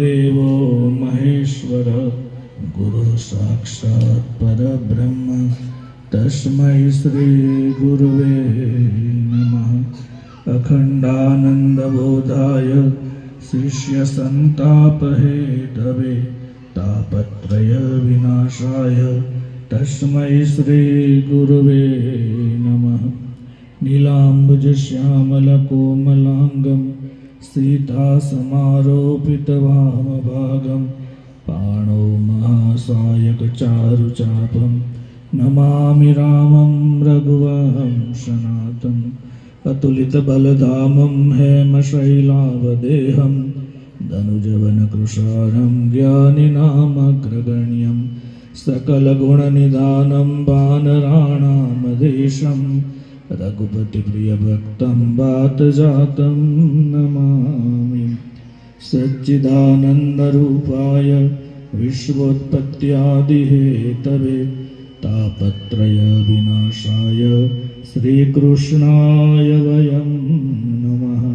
દેવો મહેશ્વર ગુરુ સાક્ષાત પરબ્રહ્મ તસ્મૈ શ્રી ગુરુવે નમઃ અખંડાનંદબોધાય શિષ્ય સંતાપહેતવે તાપત્રય વિનાશાય તસ્મૈ શ્રી ગુરુવે નમઃ નીલાંબુજ શ્યામલકોમલાંગમ नमः नीलाम्बुजश्यामलकोमलाङ्गं सीतासमारोपितवामभागं पाणौ महासायकचारुचापं नमामि रामं रघुवहं सनातम् अतुलितबलधामं हेमशैलावदेहं धनुजवनकृशारं ज्ञानिनामग्रगण्यं सकलगुणनिदानं वानराणामधीशं रघुपतिप्रियभक्तं वातजातं नमामि सच्चिदानन्दरूपाय विश्वोत्पत्त्यादिहेतवे तापत्रयविनाशाय श्रीकृष्णाय वयं नमः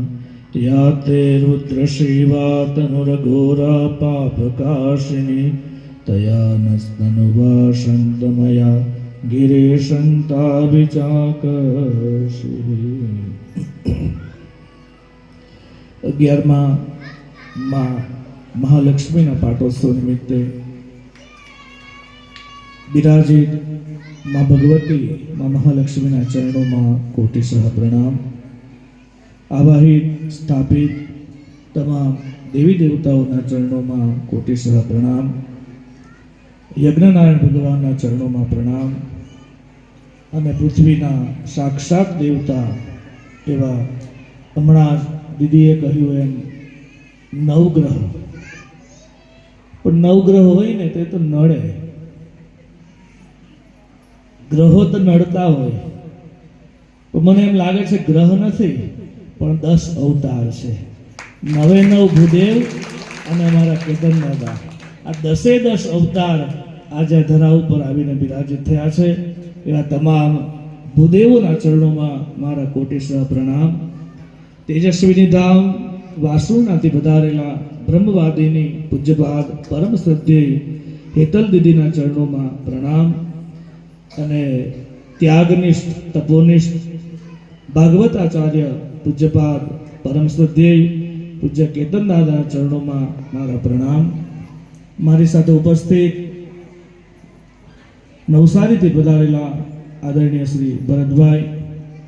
या ते रुद्रशिवा तनुरघोरा पापकाशिनी तया नस्तनुवा शन्तमया ગિરેશંતાભિચાકર્ષિ અગિયારમાં માં મહાલક્ષ્મીના પાટોત્સવ નિમિત્તે બિરાજિતમાં ભગવતી માં મહાલક્ષ્મીના ચરણોમાં કોટીશહ પ્રણામ. આવાહિત સ્થાપિત તમામ દેવી દેવતાઓના ચરણોમાં કોટીશહ પ્રણામ. યજ્ઞનારાયણ ભગવાનના ચરણોમાં પ્રણામ. અને પૃથ્વીના સાક્ષાત દેવતા એવા હમણાં દીદીએ કહ્યું એમ, નવગ્રહ. પણ નવગ્રહ હોય ને તે તો નડે. ગ્રહો તો નડતા હોય. પણ મને એમ લાગે છે ગ્રહ નથી, પણ દસ અવતાર છે. નવે નવ ભૂદેવ અને અમારા કેતન આ દસે દસ અવતાર આજે ધરા ઉપર આવીને બિરાજિત થયા છે. એવા તમામ ભૂદેવોના ચરણોમાં મારા કોટેશ્વર પ્રણામ. તેજસ્વીની ધામ વાસુનાથી વધારેલા બ્રહ્મવાદીની પૂજ્યપાદ પરમ શ્રદ્ધેય હેતલ દીદીના ચરણોમાં પ્રણામ. અને ત્યાગનિષ્ઠ, તપોનિષ્ઠ, ભાગવતાચાર્ય પૂજ્યપાદ પરમ શ્રદ્ધેય પૂજ્ય કેતન દાદાના ચરણોમાં મારા પ્રણામ. મારી સાથે ઉપસ્થિત નવસારીથી પધારેલા આદરણીય શ્રી ભરતભાઈ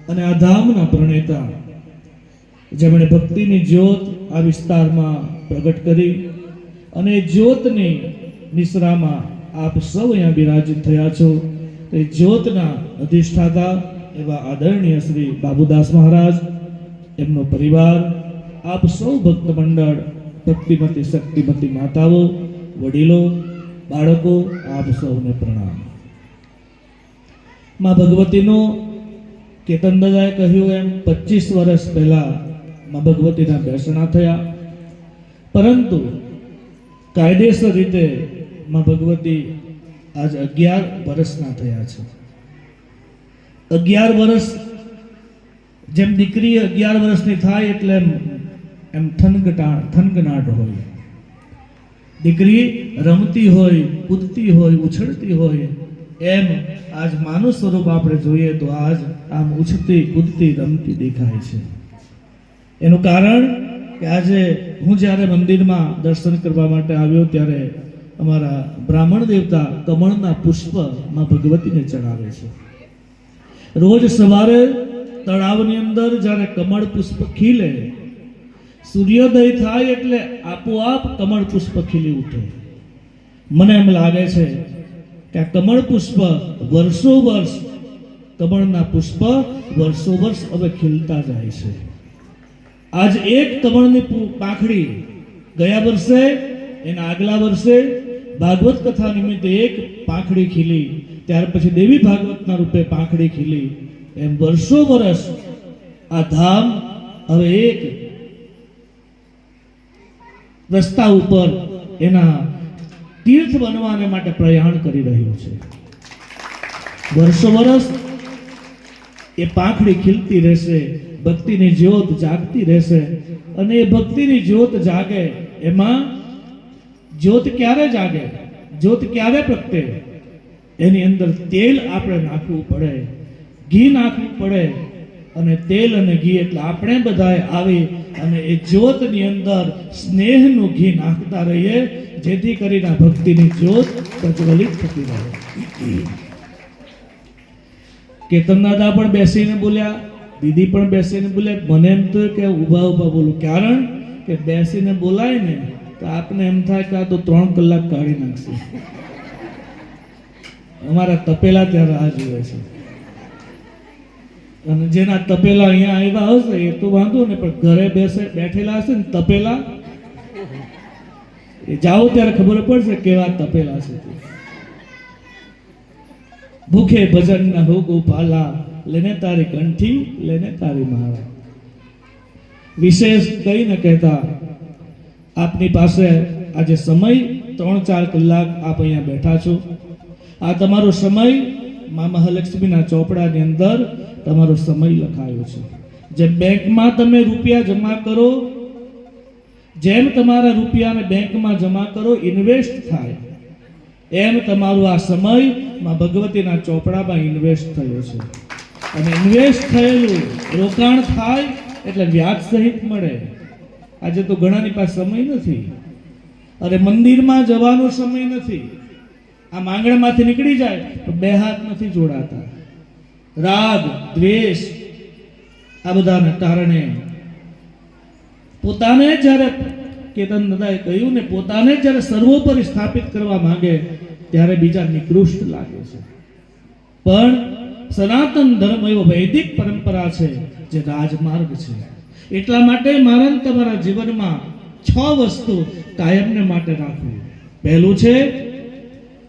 અને આ ધામના પ્રણેતા, જેમણે ભક્તિની જ્યોત આ વિસ્તારમાં પ્રગટ કરી અને જ્યોતની નિશ્રામાં આપ સૌ અહીંયા બિરાજિત થયા છો. તે જ્યોતના અધિષ્ઠાતા એવા આદરણીય શ્રી બાબુદાસ મહારાજ, એમનો પરિવાર, આપ સૌ ભક્ત મંડળ, ભક્તિમતી, શક્તિમતી માતાઓ, વડીલો, બાળકો, આપ સૌને પ્રણામ. માં ભગવતીનો કેતન દાદાએ કહ્યું એમ, પચીસ વર્ષ પહેલા માં ભગવતીના દર્શના થયા. પરંતુ કાયદેસર રીતે માં ભગવતી આજ અગિયાર વર્ષના થયા છે. અગિયાર વર્ષ જેમ દીકરી અગિયાર વર્ષની થાય એટલે એમ એમ થનગટા, થનગનાટ હોય. દીકરી રમતી હોય, કૂદતી હોય, ઉછળતી હોય એમ આજ માનવ સ્વરૂપ આપણે જોઈએ તો આજ આમ ઉછતી કૂદતી રમતી દેખાય છે. એનું કારણ કે આજે હું જ્યારે મંદિરમાં દર્શન કરવા માટે આવ્યો ત્યારે અમારા બ્રાહ્મણ દેવતા કમળના પુષ્પમાં ભગવતીને ચડાવે છે. રોજ સવારે તળાવની અંદર જ્યારે કમળ પુષ્પ ખીલે, સૂર્યોદય થાય એટલે આપોઆપ કમળ પુષ્પ ખીલી ઉઠે. મને એમ લાગે છે કે કમળ પુષ્પ વર્ષો વર્ષ કમળના પુષ્પ વર્ષો વર્ષ હવે ખીલતા જાય છે. આજ એક કમળની પાંખડી ગયા વર્ષે, એના આગલા વર્ષે ભાગવત કથા નિમિત્તે એક પાંખડી ખીલી, ત્યાર પછી દેવી ભાગવતના રૂપે પાંખડી ખીલી. એમ વર્ષો વર્ષ આ ધામ હવે એક રસ્તા ઉપર એના તીર્થ બનવાને માટે પ્રયાણ કરી રહ્યું છે. વર્ષો વર્ષ એ પાંખડી ખીલતી રહેશે, ભક્તિની જ્યોત જાગતી રહેશે અને એ ભક્તિની જ્યોત જાગે. એમાં જ્યોત ક્યારે જાગે? જ્યોત ક્યારે પ્રગટે? એની અંદર તેલ આપણે નાખવું પડે, ઘી નાખવું પડે અને તેલ અને ઘી એટલે આપણે બધાએ આવી અને એ જ્યોતની અંદર સ્નેહનું ઘી નાખતા રહીએ. જેથી કરીને ભક્તિની જ્યોત પ્રજ્વલિત થતી રહે. કેતન પણ બેસીને બોલ્યા, દીદી પણ બેસીને બોલ્યા. મને એમ તો કે ઊભા ઊભા બોલું. કારણ કે બેસીને બોલાય ને તો આપને એમ થાય કે આ તો ત્રણ કલાક કાઢી નાખશે. અમારા તપેલા ત્યાં રાહ જુએ છે. અને જેના તપેલા અહીંયા આવ્યા હશે એ તો વાંધો ને પણ ઘરે બેસે બેઠેલા હશે ને તપેલા એ જાઓ ત્યારે ખબર પડશે કેવા તપેલા છે ભૂખે ભજન ના હો ગોપાલા લેને તારી કંઠી, લેને તારી માળા. વિશેષ કઈ ન કહેતા, આપની પાસે આજે સમય ત્રણ ચાર કલાક આપ અહીંયા બેઠા છો. આ તમારો સમય મા મહાલક્ષ્મીના ચોપડાની અંદર તમારો સમય લખાયો છે. જે બેંકમાં તમે રૂપિયા જમા કરો જેમ તમારા રૂપિયાને બેંકમાં જમા કરો, ઇન્વેસ્ટ થાય. એમ તમારું આ સમયમાં ભગવતીના ચોપડામાં ઇન્વેસ્ટ થયો છે. અને ઇન્વેસ્ટ થયેલું, રોકાણ થાય, એટલે વ્યાજ સહિત મળે. આજે તો ઘણાની પાસે સમય નથી. અરે મંદિરમાં જવાનો સમય નથી. આ માંગણામાંથી નીકળી જાય, તો બે હાથ નથી જોડાતા. રાગ, દ્વેષ, આ બધાને કારણે પોતાને જ્યારે કેતન દાદાએ કહ્યું ને પોતાને જ્યારે સર્વોપરી સ્થાપિત કરવા માંગે, ત્યારે બીજા નિકૃષ્ટ લાગે છે. પણ સનાતન ધર્મ એવો વૈદિક પરંપરા છે જે રાજમાર્ગ છે. એટલા માટે મારા તમારા જીવનમાં છ વસ્તુ કાયમને માટે રાખવી. પહેલું છે,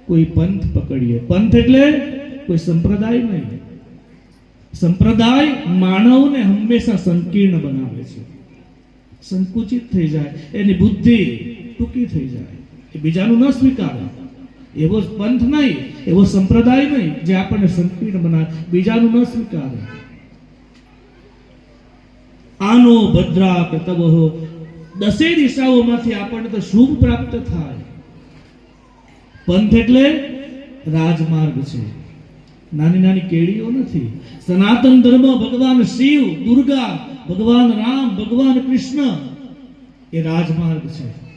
કોઈ પંથ પકડીએ. પંથ એટલે કોઈ સંપ્રદાય નહીં. સંપ્રદાય માનવને હંમેશા સંકીર્ણ બનાવે છે. સંકુચિત થઈ જાય, એની બુદ્ધિ ટૂંકી થઈ જાય. એ બીજાનું ન સ્વીકારે. એવો પંથ નહીં, એવો સંપ્રદાય નહીં જે આપણને સંકીર્ણ બનાવે. બીજાનું ન સ્વીકારે. આનો ભદ્રા તબહો દસે દિશાઓમાંથી આપણને તો શુભ પ્રાપ્ત થાય. પંથ એટલે રાજમાર્ગ છે. નાની નાની કેડીઓ નથી. સનાતન ધર્મ ભગવાન શિવ, દુર્ગા ભગવાન રામ, ભગવાન કૃષ્ણ, એ રાજમાર્ગ છે.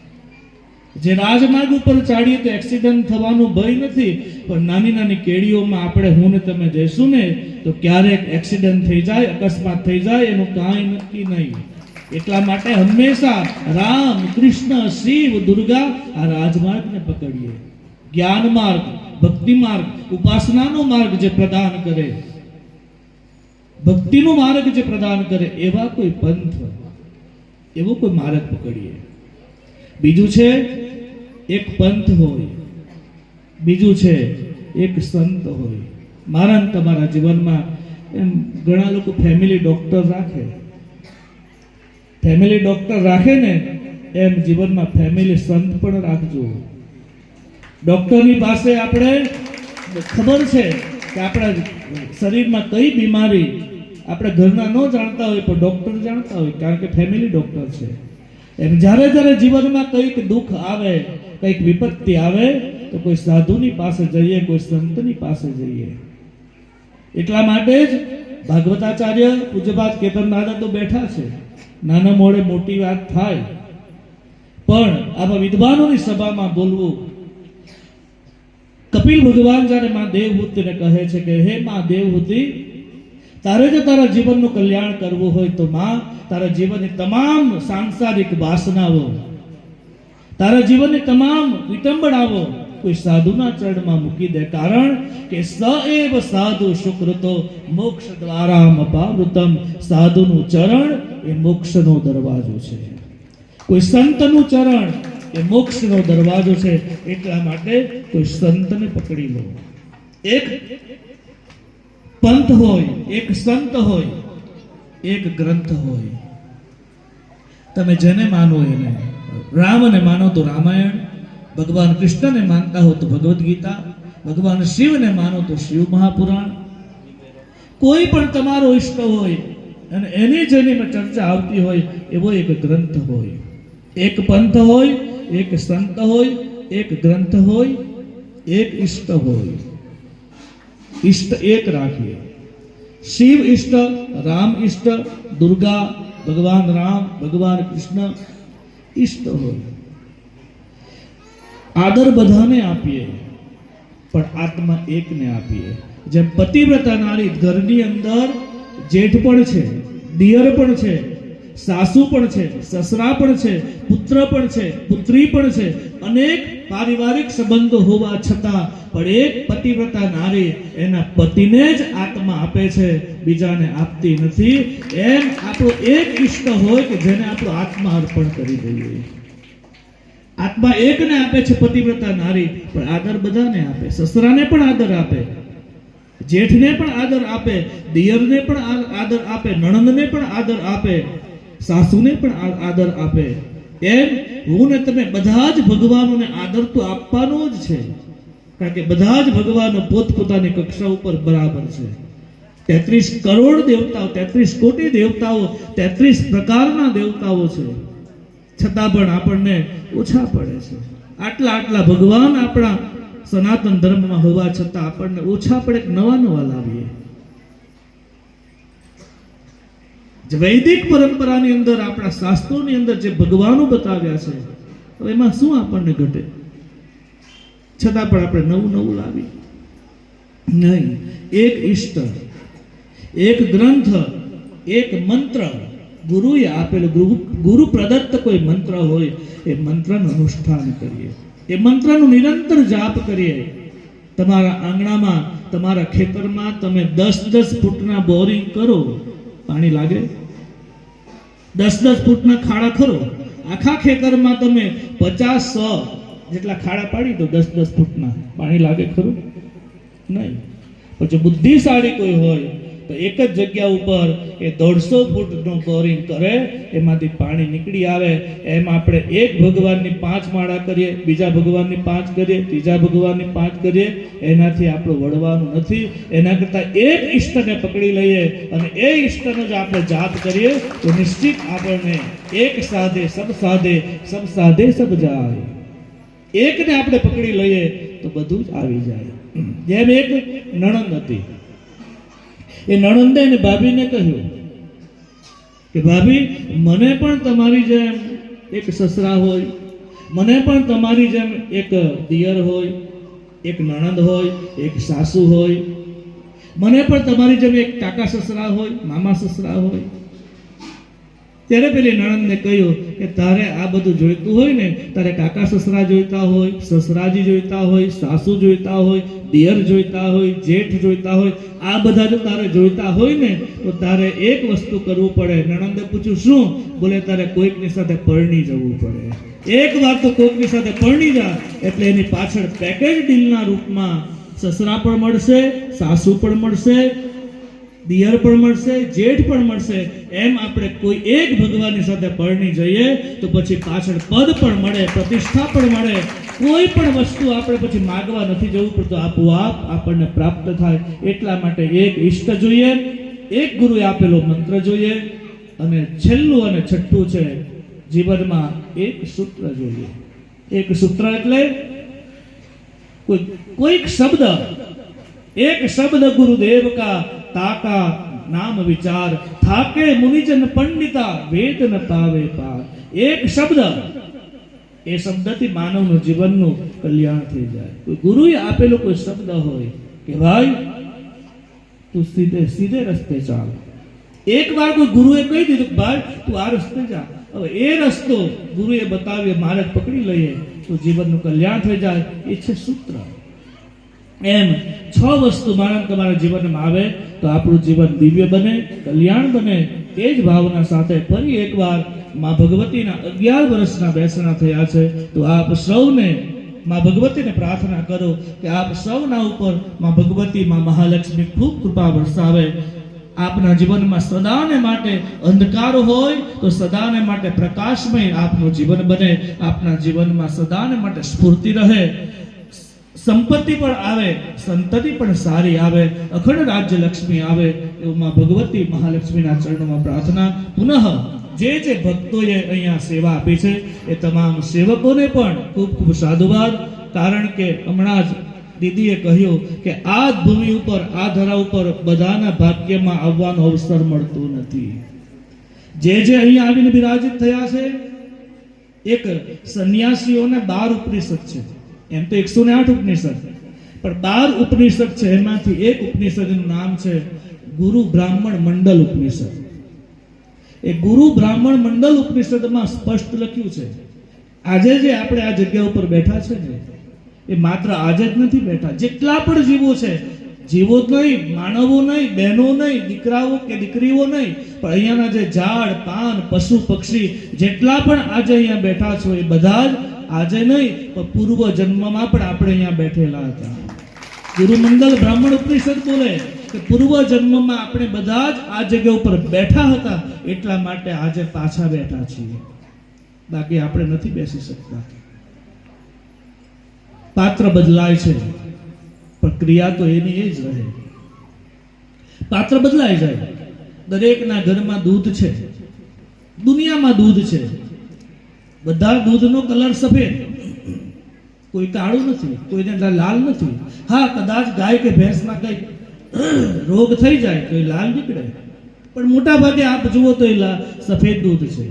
જે રાજમાર્ગ ઉપર ચાડીએ તો એક્સિડન્ટ થવાનો ભય નથી, પણ નાની નાની કેડીઓમાં આપણે હું ને તમે જઈશું ને, તો ક્યારેક એક્સિડન્ટ થઈ જાય, અકસ્માત થઈ જાય, એનું કાંઈ નક્કી નહીં. એટલા માટે હંમેશા રામ, કૃષ્ણ, શિવ, દુર્ગા આ રાજમાર્ગને પકડીએ. જ્ઞાન માર્ગ, ભક્તિ માર્ગ, ઉપાસનાનો માર્ગ જે પ્રદાન કરે ભક્તિનો માર્ગ જે પ્રદાન કરે, એવા કોઈ પંથ, એવો કોઈ માર્ગ પકડીએ. બીજું છે, એક પંથ હોય. બીજું છે, એક સંત હોય. મારા તમારા જીવનમાં એમ ઘણા લોકો ફેમિલી ડોક્ટર રાખે. ફેમિલી ડોક્ટર રાખે ને, એમ જીવનમાં ફેમિલી સંત પણ રાખજો. ડોક્ટરની પાસે આપણે, ખબર છે કે આપણા શરીરમાં કઈ બીમારી આપણે ઘરના ન જાણતા હોય પણ ડોક્ટર જાણતા હોય, કારણ કે ફેમિલી ડોક્ટર છે. એમ જ્યારે જ્યારે જીવનમાં કંઈક દુઃખ આવે, કંઈક વિપત્તિ આવે, તો કોઈ સાધુની પાસે જઈએ, કોઈ સંતની પાસે જઈએ. એટલા માટે જ ભાગવતાચાર્ય પૂજ્યપાદ દાદા તો બેઠા છે. નાના મોડે મોટી વાત થાય. પણ આવા વિદ્વાનોની સભામાં બોલવું, કપિલ ભગવાન જ્યારે માં દેવહૂતિને કહે છે કે, હે માં દેવહૂતિ તારે જો તારા જીવનનું કલ્યાણ કરવું હોય તો માં, તારા જીવનની તમામ સાંસારિક વાસનાઓ, તારા જીવનની તમામ વિટંબણાઓ કોઈ સાધુના ચરણમાં મૂકી દે. કારણ કે સ એવ સાધુ સુકૃતો મોક્ષ દ્વારા અપાવૃતમ. સાધુનું ચરણ એ મોક્ષનો દરવાજો છે. કોઈ સંતનું ચરણ એ મોક્ષનો દરવાજો છે. એટલા માટે કોઈ સંતને પકડી લો. એક પંથ હોય, એક સંત હોય, એક ગ્રંથ હોય. તમે જેને માનો એને, રામને માનો તો રામાયણ, ભગવાન કૃષ્ણને માનતા હો તો ભગવદ્ ગીતા, ભગવાન શિવને માનો તો શિવ મહાપુરાણ. કોઈ પણ તમારો ઈષ્ટ હોય અને એની જેની ચર્ચા આવતી હોય, એવો એક ગ્રંથ હોય. એક પંથ હોય, એક સંત હોય, એક ગ્રંથ હોય, એક ઈષ્ટ હોય. ઈષ્ટ એક રાખીએ શિવ ઈષ્ટ રામ ઈષ્ટ દુર્ગા ભગવાન રામ ભગવાન કૃષ્ણ ઈષ્ટ હોય આદર બધાને આપીએ પણ આત્મા એકને આપીએ જેમ પતિવ્રતા નારી ઘરની અંદર જેઠ પણ છે દિયર પણ છે સાસુ પણ છે સસરા પણ છે પુત્ર પણ છે પુત્રી પણ છે અનેક પારિવારિક સંબંધો હોવા છતાં પણ એક પતિવ્રતા નારી એના પતિને જ આત્મા આપે છે. બીજાને આપતી નથી. એમ આપણો એક ઈષ્ટ હોય કે જેને આપણો આત્મા અર્પણ કરી દઈએ. આત્મા એકને આપે છે પતિવ્રતા નારી, પણ આદર બધાને આપે. સસરાને પણ આદર આપે. જેઠને પણ આદર આપે. દિયરને પણ આદર આપે. નણંદને પણ આદર આપે. સાસુને પણ આદર આપે. એમ હું ને તમે બધા જ ભગવાનોને આદર તો આપવાનો જ છે. કારણ કે બધા જ ભગવાનો પોતપોતાની કક્ષા ઉપર બરાબર છે. તેત્રીસ કરોડ દેવતાઓ, તેત્રીસ કોટી દેવતાઓ, તેત્રીસ પ્રકારના દેવતાઓ છે. છતાં પણ આપણને ઓછા પડે છે. આટલા આટલા ભગવાન આપણા સનાતન ધર્મમાં હોવા છતાં આપણને ઓછા પડે, નવા નવા લાવીએ. વૈદિક પરંપરાની અંદર આપણા શાસ્ત્રોની અંદર જે ભગવાનો બતાવ્યા છે તો એમાં શું આપણને ઘટે? છતાં પણ આપણે નવું નવું લાવી નહીં, એક ઈષ્ટ, એક ગ્રંથ, એક મંત્ર. ગુરુએ આપેલું ગુરુ ગુરુ પ્રદત્ત કોઈ મંત્ર હોય, એ મંત્રનું અનુષ્ઠાન કરીએ. એ મંત્રનું નિરંતર જાપ કરીએ. તમારા આંગણામાં, તમારા ખેતરમાં તમે દસ દસ ફૂટના બોરિંગ કરો, પાણી લાગે? દસ દસ ફૂટના ખાડા ખરો? આખા ખેતરમાં તમે પચાસ, સો જેટલા ખાડા પાડી દો દસ દસ ફૂટના. પાણી લાગે ખરું? નહીં. પછી બુદ્ધિશાળી કોઈ હોય તો એક જ જગ્યા ઉપર એ દોઢસો ફૂટનું બોરિંગ કરે, એમાંથી પાણી નીકળી આવે. એમ આપણે એક ભગવાનની પાંચ માળા કરીએ, બીજા ભગવાનની પાંચ કરીએ, ત્રીજા ભગવાનની પાંચ કરીએ. એનાથી આપણું વળવાનું નથી. એના કરતાં એક ઈષ્ટને પકડી લઈએ અને એ ઈષ્ટનો જો આપણે જાપ કરીએ, તો નિશ્ચિત આપણને એક સાધે સબ સાધે સબ સાધે સબ જાય. એકને આપણે પકડી લઈએ, તો બધું જ આવી જાય. જેમ એક નણંદ હતી. એ નણંદે એને ભાભીને કહ્યું કે, ભાભી, મને પણ તમારી જેમ એક સસરા હોય, મને પણ તમારી જેમ એક દિયર હોય, એક નણંદ હોય, એક સાસુ હોય, મને પણ તમારી જેમ એક કાકા સસરા હોય, મામા સસરા હોય ત્યારે પેલી નણંદને કહ્યું કે તારે આ બધું જોઈતું હોય ને, તારે કાકા સસરા જોઈતા હોય, સસરાજી જોઈતા હોય, સાસુ જોઈતા હોય, દિયર જોઈતા હોય, જેઠ જોઈતા હોય, આ બધા જો તારે જોઈતા હોય ને, તો તારે એક વસ્તુ કરવું પડે. નણંદે પૂછ્યું, શું? બોલે, તારે કોઈકની સાથે પરણી જવું પડે. એક વાર તો કોઈકની સાથે પરણી જા, એટલે એની પાછળ પેકેજ ડીલના રૂપમાં સસરા પણ મળશે, સાસુ પણ મળશે દિયર પણ મળશે, જેઠ પણ મળશે. એમ આપણે કોઈ એક ભગવાનની સાથે પરણી જઈએ, તો પછી પાછળ પદ પણ મળે, પ્રતિષ્ઠા પણ મળે. કોઈ પણ વસ્તુ આપણે પછી માગવા નથી જવું પડતું. આપોઆપ આપણને પ્રાપ્ત થાય. એટલા માટે એક ઈષ્ટ જોઈએ, એક ગુરુએ આપેલો મંત્ર જોઈએ, અને છેલ્લું અને છઠ્ઠું છે, જીવનમાં એક સૂત્ર જોઈએ. એક સૂત્ર એટલે કોઈ, કોઈક શબ્દ, એક શબ્દ ગુરુદેવ કા તાકા નામ વિચાર. થાકે મુનિજન પંડિતા, વેદ ન પાવે પાર. એક શબ્દ એ શબ્દથી માનવનું જીવનનું કલ્યાણ થઈ જાય. કોઈ ગુરુએ આપેલો કોઈ શબ્દ હોય, કે ભાઈ, તું સીધે સીધે રસ્તે ચાલ. એક વાર કોઈ ગુરુએ કહી દીધું ભાઈ, તું આ રસ્તે જા. હવે એ રસ્તો ગુરુએ બતાવ્યો મારે પકડી લઈએ, તો જીવનનું કલ્યાણ થઈ જાય. એ છે સૂત્ર. એમ છ વસ્તુ માણસ તમારા જીવનમાં આવે તો આપણું જીવન દિવ્ય બને, કલ્યાણ બને એ જ ભાવના સાથે ફરી એકવારમાં ભગવતીના અગિયાર વર્ષના બેસણા થયા છે. તો આપ સૌને માં ભગવતીને પ્રાર્થના કરો કે આપ સૌના ઉપરમાં ભગવતી માં મહાલક્ષ્મી ખૂબ કૃપા વરસાવે. આપના જીવનમાં સદાને માટે અંધકાર હોય તો સદાને માટે પ્રકાશમય આપનું જીવન બને. આપના જીવનમાં સદાને માટે સ્ફૂર્તિ રહે. સંપત્તિ પણ આવે, સંતતિ પણ સારી આવે, અખંડ રાજ્ય લક્ષ્મી આવે એવું ભગવતી મહાલક્ષ્મીના ચરણોમાં પ્રાર્થના. પુનઃ જે જે ભક્તોએ અહીંયા સેવા આપી છે, એ તમામ સેવકોને પણ ખૂબ ખૂબ સાધુવાદ. કારણ કે હમણાં જ દીદીએ કહ્યું કે આ ભૂમિ ઉપર, આ ધરા ઉપર બધાના ભાગ્યમાં આવવાનો અવસર મળતો નથી. જે જે અહીંયા આવીને બિરાજિત થયા છે, એક સંન્યાસીઓને બાર ઉપનિષદ છે. એમ તો એકસો ને આઠ ઉપનિષદ. પણ બાર ઉપનિષદ છે, એમાંથી એક ઉપનિષદનું નામ છે ગુરુ બ્રાહ્મણ મંડલ ઉપનિષદ. એ ગુરુ બ્રાહ્મણ મંડલ ઉપનિષદમાં સ્પષ્ટ લખ્યું છે, આજે જે આપણે આ જગ્યા ઉપર બેઠા છે ને, એ માત્ર આજે જ નથી બેઠા, જેટલા પણ જીવો છે, જીવો નહીં, માનવો નહીં, બહેનો નહીં, દીકરાઓ કે દીકરીઓ નહીં, પણ અહીંયાના જે ઝાડ, પાન, પશુ, પક્ષી, જેટલા પણ આજે અહીંયા બેઠા છો, એ બધા જ આજે નહીં, પણ પૂર્વ જન્મમાં પણ આપણે અહીંયા બેઠેલા હતા. ગુરુમંડલ બ્રાહ્મણ ઉપનિષદ બોલે કે પૂર્વ જન્મમાં આપણે બધા જ આ જગ્યા ઉપર બેઠા હતા, એટલા માટે આજે પાછા બેઠા છીએ. બાકી આપણે નથી બેસી શકતા. પાત્ર બદલાય છે પ્રક્રિયા તો એની એ જ રહે. પાત્ર બદલાય જાય. દરેકના ઘરમાં દૂધ છે. દુનિયામાં દૂધ છે. બધા દૂધનો કલર સફેદ. કોઈ કાળું નથી, કોઈને લાલ નથી. હા, કદાચ ગાય કે ભેંસમાં કઈ રોગ થઈ જાય તો એ લાલ નીકળે. પણ મોટા ભાગે આપ જુઓ તો એ સફેદ દૂધ છે.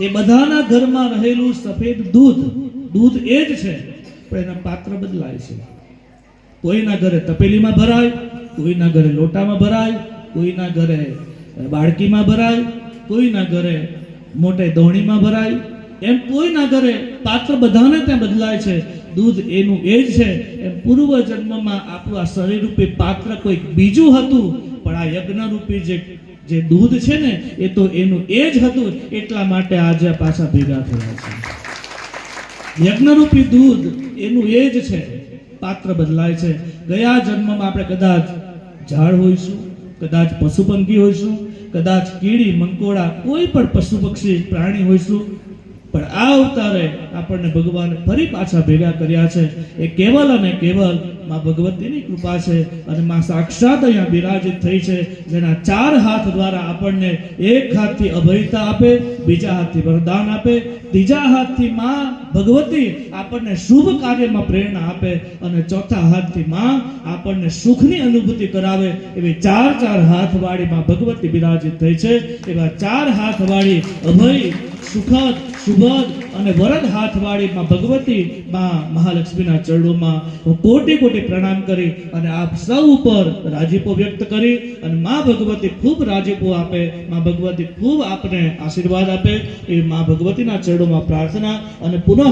એ બધાના ઘરમાં રહેલું સફેદ દૂધ દૂધ એ જ છે, પણ એના પાત્ર બદલાય છે. કોઈના ઘરે તપેલીમાં ભરાય, કોઈના ઘરે લોટામાં ભરાય, કોઈના ઘરે બાળકીમાં ભરાય, કોઈના ઘરે મોટે દોણીમાં ભરાય. એમ કોઈના ઘરે પાત્ર બધાને ત્યાં બદલાય છે. દૂધ એનું એ જ છે. એમ પૂર્વ જન્મમાં આપણું આ શરીર રૂપી પાત્ર કોઈક બીજું હતું. પણ આ યજ્ઞ રૂપી જે જે દૂધ છે ને, એ તો એનું એ જ હતું. એટલા માટે આજે પાછા ભેગા થયા છે. યજ્ઞરૂપી દૂધ એનું એ જ છે. પાત્ર બદલાય છે. ગયા જન્મમાં આપણે કદાચ ઝાડ હોઈશું, કદાચ પશુ પંખી હોઈશું કદાચ કીડી મંકોડા કોઈ પણ પશુ પક્ષી પ્રાણી હોઈશું પણ આ અવતારે આપણને ભગવાન ફરી પાછા ભેગા કર્યા છે. એ કેવલ અને કેવલમાં ભગવતીની કૃપા છે અને માં સાક્ષાત અહીંયા બિરાજિત થઈ છે. જેના ચાર હાથ દ્વારા આપણને એક હાથથી અભયતા આપે, બીજા હાથથી વરદાન આપે, ત્રીજા હાથથી માં ભગવતી આપણને શુભ કાર્યમાં પ્રેરણા આપે અને ચોથા હાથથી માં આપણને સુખની અનુભૂતિ કરાવે એવી ચાર ચાર હાથવાળી માં ભગવતી બિરાજિત થઈ છે. એવા ચાર હાથવાળી અભય, સુખદ સુભદ અને વરદ હાથવાળી માં ભગવતી માં મહાલક્ષ્મીના ચરણોમાં હું કોટી કોટી પ્રણામ કરી અને આપ સૌ ઉપર રાજીપો વ્યક્ત કરી અને માં ભગવતી ખૂબ રાજીપો આપે, માં ભગવતી ખૂબ આપને આશીર્વાદ આપે. એ માં ભગવતીના ચરણોમાં પ્રાર્થના અને પુનઃ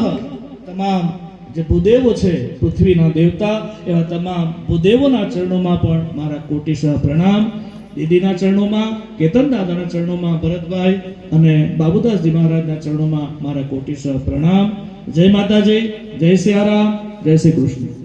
તમામ જે ભૂદેવો છે, પૃથ્વીના દેવતા, એવા તમામ ભૂદેવોના ચરણોમાં પણ મારા કોટીશ પ્રણામ. દીદીના ચરણોમાં કેતન દાદાના ચરણોમાં ભરતભાઈ અને બાબુદાસજી મહારાજના ચરણોમાં મારા કોટીસહ પ્રણામ જય માતાજી, જય સિયારામ, જય શ્રી કૃષ્ણ.